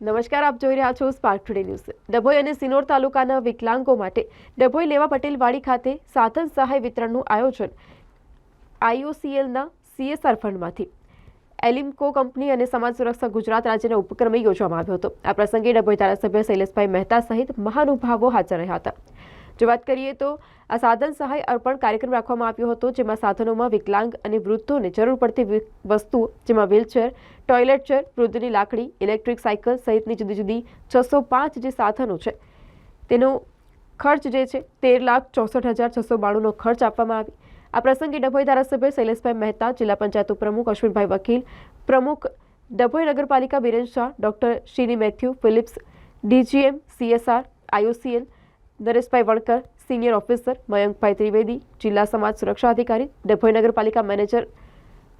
નમસ્કાર, આપ જોઈ રહ્યા છો સ્પાર્ક ટુડે ન્યૂઝ ડભોઈ અને સિનોર તાલુકાના વિકલાંગો માટે ડભોઈ લેવા પટેલવાડી ખાતે સાધન સહાય વિતરણનું આયોજન આઈઓસીએલના સીએસઆર ફંડમાંથી. એલિમ્કો કંપની અને સમાજ સુરક્ષા ગુજરાત રાજ્યના ઉપક્રમે યોજવામાં આવ્યો હતો. આ પ્રસંગે ડભોઈ ધારાસભ્ય શૈલેષભાઈ મહેતા સહિત મહાનુભાવો હાજર રહ્યા હતા. જો વાત કરીએ તો આ સાધન સહાય અર્પણ કાર્યક્રમ રાખવામાં આવ્યો હતો, જેમાં સાધનોમાં વિકલાંગ અને વૃદ્ધોને જરૂર પડતી વસ્તુઓ જેમાં વ્હીલચેર, ટોયલેટ ચેર, વૃદ્ધની લાકડી, ઇલેક્ટ્રિક સાયકલ સહિતની જુદી જુદી છસો પાંચ જે સાધનો છે, તેનો ખર્ચ જે છે તેર લાખ ચોસઠ હજાર છસો બાણુંનો ખર્ચ આપવામાં આવી. આ પ્રસંગે ડભોઈ ધારાસભ્ય શૈલેષભાઈ મહેતા, જિલ્લા પંચાયત ઉપપ્રમુખ અશ્વિનભાઈ વકીલ, પ્રમુખ ડભોઈ નગરપાલિકા Biren Shah, doctor Shrini Matthew, Philips DGM, CSR, IOCL Nareshbhai Vankar senior officer Mayankbhai Trivedi, જિલ્લા સમાજ સુરક્ષા અધિકારી, ડભોઈ નગરપાલિકા manager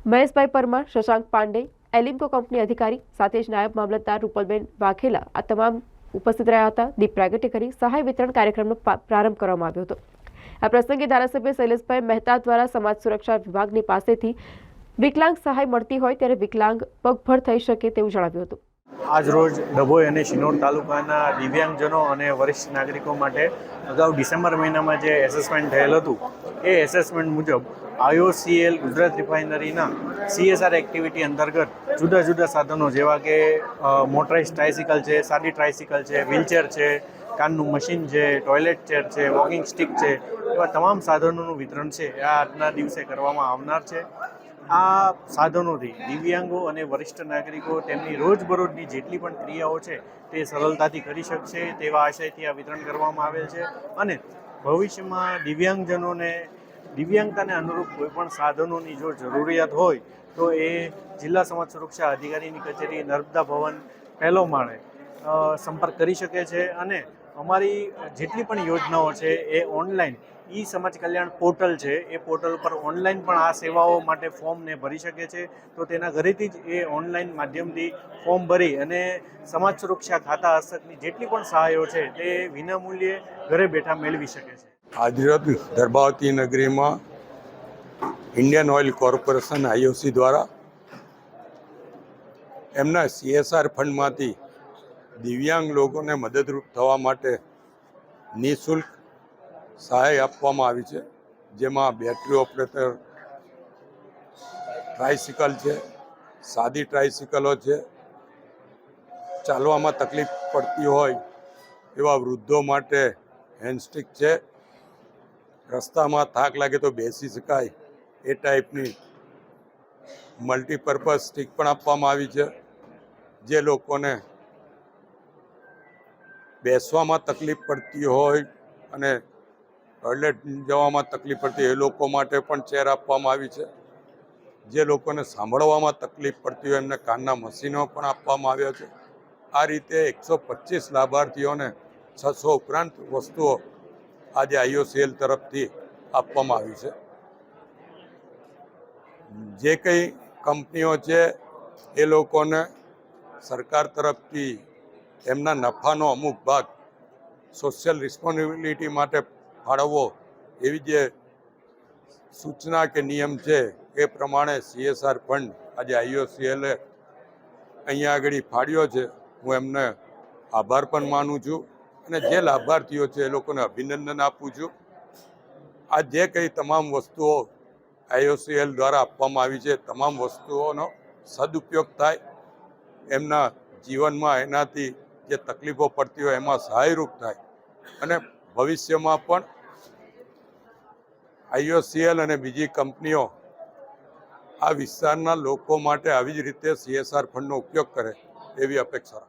Maheshbhai Parmar, Shashank Pandey, ALIMCO company અધિકારી, સાથે જ નાયબ મામલતદાર રૂપલબેન વાઘેલા આ તમામ ઉપસ્થિત રહ્યા હતા. દીપ પ્રાગટ્ય કરી સહાય વિતરણ કાર્યક્રમનો પ્રારંભ કરવામાં આવ્યો હતો. આ પ્રસંગે ધારાસભ્ય શૈલેષભાઈ મહેતા દ્વારા સમાજ સુરક્ષા વિભાગની પાસેથી વિકલાંગ સહાય મળતી હોય ત્યારે વિકલાંગ પગભર થઈ શકે તેવું જણાવ્યું હતું. આજરોજ ડભોઈ અને શિનોર તાલુકાના દિવ્યાંગજનો અને વરિષ્ઠ નાગરિકો માટે અગાઉ ડિસેમ્બર મહિનામાં જે એસેસમેન્ટ થયેલ હતું, એ એસેસમેન્ટ મુજબ આઈઓસીએલ ગુજરાત રિફાઇનરીના સીએસઆર એક્ટિવિટી અંતર્ગત જુદા જુદા સાધનો જેવા કે મોટરાઇઝ ટ્રાઇસિકલ છે, સાદી ટ્રાઇસિકલ છે વ્હીલચેર છે, કાનનું મશીન છે ટોયલેટ ચેર છે વોકિંગ સ્ટિક છે, એવા તમામ સાધનોનું વિતરણ છે. એ આજના દિવસે કરવામાં આવનાર છે. આ સાધનોથી દિવ્યાંગો અને વરિષ્ઠ નાગરિકો તેમની રોજબરોજની જેટલી પણ ક્રિયાઓ છે તે સરળતાથી કરી શકશે તેવા આશયથી આ વિતરણ કરવામાં આવેલ છે. અને ભવિષ્યમાં દિવ્યાંગજનોને, દિવ્યાંગતાને અનુરૂપ કોઈ પણ સાધનોની જો જરૂરિયાત હોય, તો એ જિલ્લા સમાજ સુરક્ષા અધિકારીની કચેરી નર્મદા ભવન પહેલો માળે સંપર્ક કરી શકે છે અને અમારી જેટલી પણ યોજનાઓ છે એ ઓનલાઈન, ઈ સમાજ કલ્યાણ પોર્ટલ છે, એ પોર્ટલ પર ઓનલાઈન પણ આ સેવાઓ માટે ફોર્મને ભરી શકે છે. તો તેના ઘરેથી જ એ ઓનલાઈન માધ્યમથી ફોર્મ ભરી અને સમાજ સુરક્ષા ખાતા હસ્તકની જેટલી પણ સહાયો છે તે વિનામૂલ્યે ઘરે બેઠા મેળવી શકે છે. આજરોજ ગર્ભાવતી નગરીમાં ઇન્ડિયન ઓઇલ કોર્પોરેશન આઈઓસી દ્વારા એમના સીએસઆર ફંડમાંથી દિવ્યાંગ લોકોને મદદરૂપ થવા માટે નિઃશુલ્ક સહાય આપવામાં આવી છે, જેમાં બેટરી ઓપરેટર ટ્રાઇસિકલ છે, સાદી ટ્રાઇસિકલો છે. ચાલવામાં તકલીફ પડતી હોય એવા વૃદ્ધો માટે હેન્ડસ્ટિક છે. રસ્તામાં થાક લાગે તો બેસી શકાય એ ટાઈપની મલ્ટીપર્પઝ સ્ટિક પણ આપવામાં આવી છે, જે લોકોને બેસવામાં તકલીફ પડતી હોય અને ટોયલેટ જવામાં તકલીફ પડતી હોય એ લોકો માટે પણ ચેર આપવામાં આવી છે. જે લોકોને સાંભળવામાં તકલીફ પડતી હોય એમને કાનના મશીનો પણ આપવામાં આવ્યા છે. આ રીતે એકસો પચીસ લાભાર્થીઓને છસો ઉપરાંત વસ્તુઓ આજે આઈઓસીએલ તરફથી આપવામાં આવી છે. જે કંઈ કંપનીઓ છે એ લોકોને સરકાર તરફથી એમના નફાનો અમુક ભાગ સોશિયલ રિસ્પોન્સિબિલિટી માટે ફાળવવો એવી જે સૂચના કે નિયમ છે એ પ્રમાણે સીએસઆર ફંડ આજે આઈઓસીએલે અહીંયા આગળ ફાળ્યો છે. હું એમને આભાર પણ માનું છું અને જે લાભાર્થીઓ છે એ લોકોને અભિનંદન આપું છું. આ જે કંઈ તમામ વસ્તુઓ આઈઓસીએલ દ્વારા આપવામાં આવી છે, તમામ વસ્તુઓનો સદુપયોગ થાય. એમના જીવનમાં એનાથી જે તકલીફો પડતી હોય એમાં સહાયરૂપ થાય. અને ભવિષ્યમાં પણ આઈઓસીએલ અને બીજી કંપનીઓ આ વિસ્તારના લોકો માટે આવી જ રીતે સીએસઆર ફંડનો ઉપયોગ કરે એવી અપેક્ષા